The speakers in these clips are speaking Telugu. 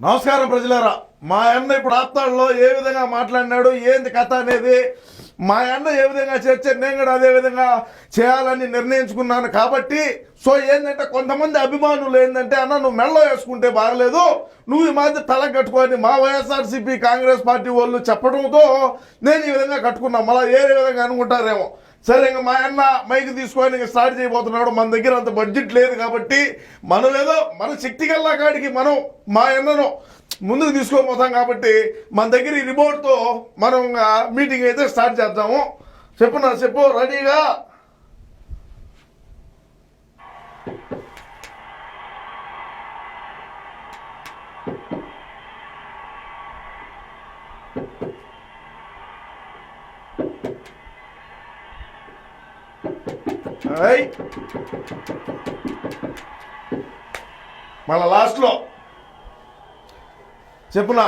నమస్కారం ప్రజలారా. మా అన్న ఇప్పుడు ఆప్తాడులో ఏ విధంగా మాట్లాడినాడు ఏంది కథ అనేది మా అన్న ఏ విధంగా చేర్చారు నేను కూడా అదే విధంగా చేయాలని నిర్ణయించుకున్నాను కాబట్టి సో ఏంటంటే కొంతమంది అభిమానులు ఏంటంటే అన్న నువ్వు మెళ్ళ వేసుకుంటే బాగలేదు నువ్వు ఈ మాదిరి తల కట్టుకొని మా వైఎస్ఆర్సీపీ కాంగ్రెస్ పార్టీ వాళ్ళు చెప్పడంతో నేను ఈ విధంగా కట్టుకున్నా మళ్ళీ ఏ విధంగా అనుకుంటారేమో. సరే ఇంకా మా అన్న మైక్ తీసుకొని ఇంక స్టార్ట్ చేయబోతున్నాడు. మన దగ్గర అంత బడ్జెట్ లేదు కాబట్టి మనం ఏదో మన శక్తి కల్లా కాడికి మనం మా అన్నను ముందుకు తీసుకోబోతాం కాబట్టి మన దగ్గర ఈ రిమోట్తో మనం మీటింగ్ అయితే స్టార్ట్ చేద్దాము. చెప్పు నా చెప్పు రెడీగా? మళ్ళా లాస్ట్లో. చెప్పునా?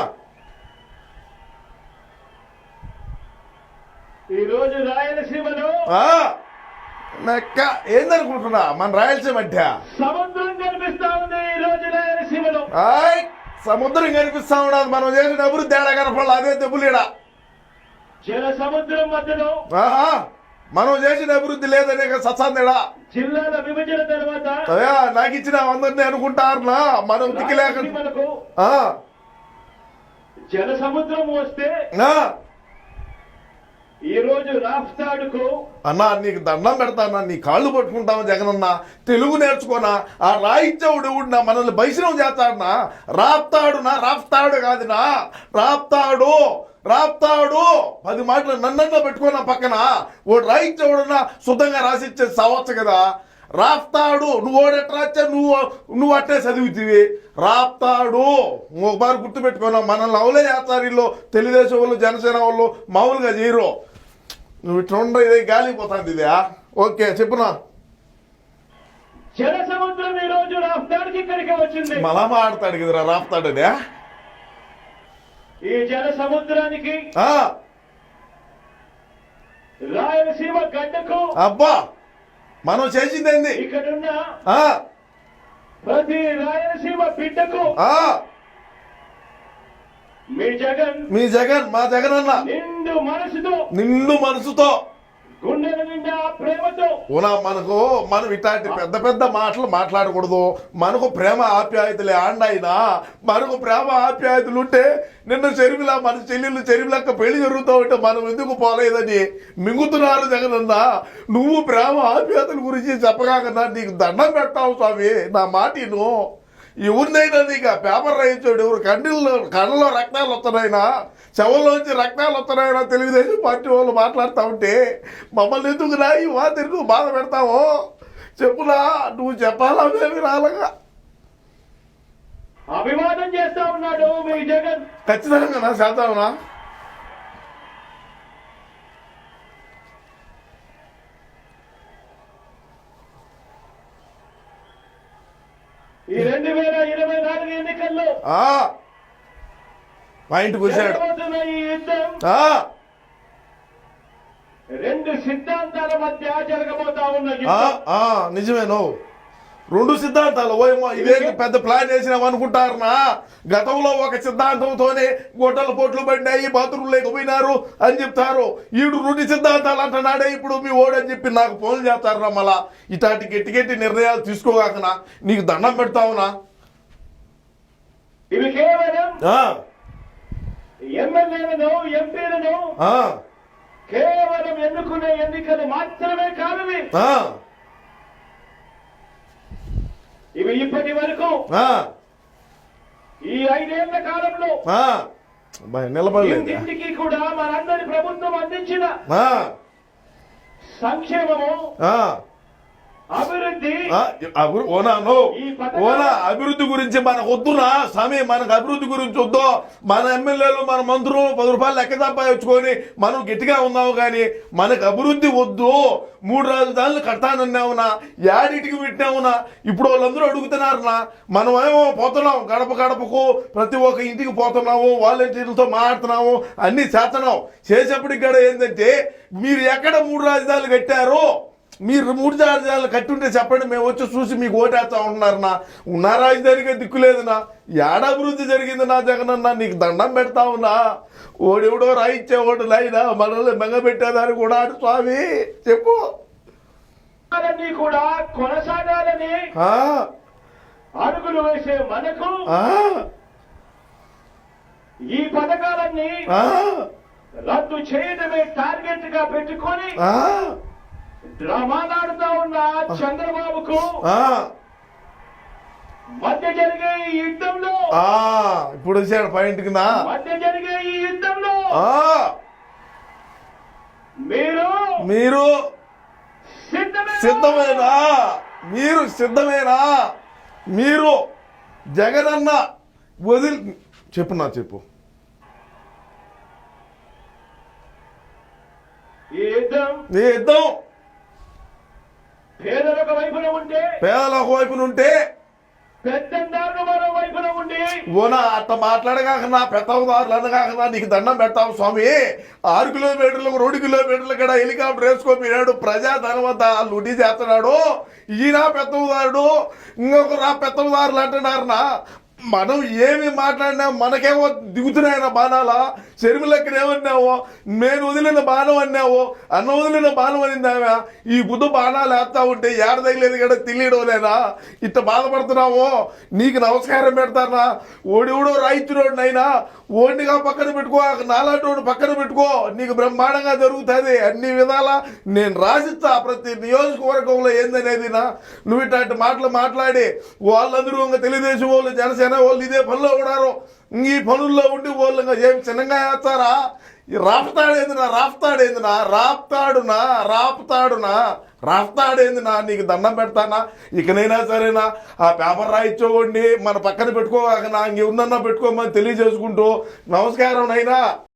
ఈ రోజు రాయలసీమలో నెక్క ఏందనుకుంటున్నా? మన రాయలసీమ మధ్య సముద్రం కనిపిస్తా ఉంది ఈ రోజు రాయలసీమలో సముద్రం కనిపిస్తా ఉన్నది. మనం చేసిన అభివృద్ధి ఏడా కనపడాలి? అదే దెబ్బలేడా? జల సముద్రం మధ్యలో ఆహా! మనం చేసిన అభివృద్ధి లేదనే సత్సాందేడా జిల్లాల విభజన తర్వాత నాకు ఇచ్చిన అందరినీ అనుకుంటారునా? మనం దిక్కులేక జల సముద్రం వస్తే ఆ. ఈ రోజు రాఫ్తాడుకు అన్నా నీకు దండం పెడతానా నీ కాళ్ళు పట్టుకుంటావా జగనన్న? తెలుగు నేర్చుకోనా? ఆ రాయిచ్చవుడు నా మనల్ని బైసనం చేస్తాడునా? రాప్తాడునా? రాప్తాడు కాదునా? రాప్తాడు రాప్తాడు. పది మాటలు నన్నన్నా పెట్టుకోనా పక్కన. ఓ రాయిచ్చవుడునా శుద్ధంగా రాసిచ్చే సావచ్చు కదా. రాప్తాడు నువ్వు ఓడెట్రా వచ్చా నువ్వు నువ్వు అట్టే చదివితివి. రాప్తాడు. ఒకసారి గుర్తు పెట్టుకున్నావు మనల్ని అవలే చేస్తారు తెలుగుదేశం వాళ్ళు జనసేన వాళ్ళు మామూలుగా చేయరు. నువ్వు ఇట్లా ఉండ ఇదే గాలిపోతుంది ఇదే ఓకే చెప్పునా? జల సముద్రం ఈ రోజు రాఫ్తాడుకి ఇక్కడికి వచ్చింది. మళ్ళా మాడతాడు కదరా రాపుతాడనే ఈ జల సముద్రానికి రాయలసీమ గడ్డకు అబ్బా మనం చేసింది ఏంది ఇక్కడున్న ఆ, ప్రతి రాయలసీమ బిడ్డకు ఆ, మీ జగన్ మీ జగన్ మా జగన్ అన్న. నిండు మనసుతో నిండు మనసుతో. గుండెల నిండా ప్రేమతో. ఉనా మనకు మనం ఇట్లాంటి పెద్ద పెద్ద మాటలు మాట్లాడకూడదు. మనకు ప్రేమ ఆప్యాయతలే ఆండాయినా మనకు ప్రేమ ఆప్యాయతలు ఉంటే నిన్న చెరువులా మన చెల్లెళ్ళు చెరువులక్క పెళ్ళి జరుగుతూ ఉంటే మనం ఎందుకు పోలేదని మింగుతున్నారు జగనన్న నువ్వు ప్రేమ ఆప్యాయతల గురించి చెప్పగాకన్నా నీకు దండం పెట్టావు స్వామి. నా మాటిను ఎవరినైనా నీకు పేపర్ రాయించాడు ఎవరు? కండిల్లో కళ్ళలో రక్తాలు వస్తున్నాయినా? చెవుల్లోంచి రక్తాలు వస్తున్నాయినా? తెలుగుదేశం పార్టీ వాళ్ళు మాట్లాడుతూ ఉంటే మమ్మల్ని ఎందుకు రా ఈ వాతిని నువ్వు బాధ పెడతావో? చెప్పులా నువ్వు చెప్పాలా మేము రాలగా? అభివాదం చేస్తా ఉన్నాడు మీ జగన్. ఖచ్చితంగా నా ఈ రెండు వేల ఇరవై నాలుగు ఎన్నికల్లో యుద్ధం ఆ, రెండు సిద్ధాంతాల మధ్య జరగబోతా ఉన్న ఆ, నిజమేను రెండు సిద్ధాంతాలు. ఓయమ్మో ఇదేంటి పెద్ద ప్లాన్ వేసినాం అనుకుంటారనా? గతంలో ఒక సిద్ధాంతంతోనే గొడ్డల పొట్లు పడినాయి బాత్రూమ్ లేకపోయినారు అని చెప్తారు. ఈడు రెండు సిద్ధాంతాలు అంటున్నాడే ఇప్పుడు మీ ఓడని చెప్పి నాకు ఫోన్ చేస్తారా మళ్ళా. ఇట్లాంటి గట్టి గట్టి నిర్ణయాలు తీసుకోగాకనా? నీకు దండం పెడతావునా? కేవలం ఆ, ఎమ్మెల్యేలను ఎంపీలను ఆ, కేవలం ఎన్నుకునే ఎన్నికలు మాత్రమే ఆ, ఇవి ఇప్పటి వరకు ఈ ఐదేళ్ళ కాలంలో నిలబడలేదు. ఇంటింటికి కూడా మనందరి ప్రభుత్వం అందించిన సంక్షేమము ఓనా అభివృద్ధి గురించి మనకు వద్దునా స్వామి. మనకు అభివృద్ధి గురించి వద్దు. మన ఎమ్మెల్యేలు మన మంత్రులు పది రూపాయలు లెక్క సంపాదించుకొని మనం గట్టిగా ఉన్నాము కానీ మనకు అభివృద్ధి వద్దు. మూడు రాజధానులు కడతానన్నావునా యాడిటికి పెట్టినావునా ఇప్పుడు వాళ్ళందరూ అడుగుతున్నారునా మనం ఏమో పోతున్నాం గడప గడపకు ప్రతి ఒక్క ఇంటికి పోతున్నాము వాలంటీర్లతో మాట్లాడుతున్నాము అన్ని చేస్తున్నాం. చేసేప్పటికి కూడా ఏంటంటే మీరు ఎక్కడ మూడు రాజధానులు కట్టారో మీరు మూడు జాతీయాలు కట్టుంటే చెప్పండి మేము వచ్చి చూసి మీకు ఓటేస్తా ఉంటున్నారు నా ఉన్న రాజధానిగా దిక్కులేదునా ఏడ అభివృద్ధి జరిగింది నా జగనన్న నీకు దండం పెడతా ఉన్నా. ఓడెవడో రాయిచ్చే ఓటు లైనా మనల్ని మెంగబెట్టేదాన్ని కూడా అటు స్వామి. చెప్పు. పథకాలన్నీ కూడా కొనసాగాలని ఆ, అడుగులు వేసే మనకు ఆ, ఈ పథకాలన్నీ రద్దు చేయడమే టార్గెట్గా పెట్టుకొని ఉన్న చంద్రబాబుకు మధ్య జరిగే ఈ యుద్ధంలో ఇప్పుడు వచ్చాడు పాయింట్కి నా మధ్య జరిగే ఈ యుద్ధంలో మీరు మీరు సిద్ధమే సిద్ధమేనా? మీరు సిద్ధమేనా? మీరు జగనన్న వదిలి చెప్పు నా చెప్పు. ఈ యుద్ధం నీ యుద్ధం పేదలకు వైపున ఉంటే పేదల వైపున ఉంటే ఉండి ఓనా అట్ట మాట్లాడగాక నా అనగాక నీకు దండం పెడతావు స్వామి. ఆరు కిలోమీటర్లకు రెండు కిలోమీటర్లు కూడా హెలికాప్టర్ వేసుకోపోయాడు ప్రజా ధనవంత లూటీ చేస్తున్నాడు. ఈయన పెద్దవదారుడు ఇంకొక రా పెద్దవదారులు అంటున్నారు నా మనం ఏమి మాట్లాడినా మనకేమో దిగుతున్నాయన్న బాణాల? శర్మిలక్కడ ఏమన్నావో? నేను వదిలిన బాణం అన్నావో? అన్న వదిలిన బాణం అనిందావా ఈ బుద్ధ బాణాలు వేస్తా ఉంటే ఏడ తగిలేదు కదా తెలియడం లేదా ఇట్ట బాధపడుతున్నావో? నీకు నమస్కారం పెడతానా? ఓడివుడో రాయిచ్చినోడు నైనా ఓడిగా పక్కన పెట్టుకో నాలాంటి పక్కన పెట్టుకో. నీకు బ్రహ్మాండంగా జరుగుతుంది అన్ని విధాలా. నేను రాసిస్తా ప్రతి నియోజకవర్గంలో ఏందనేది నా? నువ్వు ఇట్లాంటి మాటలు మాట్లాడి వాళ్ళందరూ ఇంకా తెలుగుదేశం వాళ్ళు జనసేన వాళ్ళు ఇదే పనిలో ఉన్నారు ఈ పనుల్లో ఉండి వాళ్ళు ఇంకా ఏం చిన్నగా వేస్తారా రాపుతాడేందినా రాపుతాడేందినా రాపుతాడునా రాపుతాడునా రాపుతాడేందినా నీకు దండం పెడతానా? ఇకనైనా సరేనా ఆ పేపర్ రాయించుకోండి మన పక్కన పెట్టుకోగానా ఇంక ఉందన్నా పెట్టుకోమని తెలియజేసుకుంటూ నమస్కారం నైనా.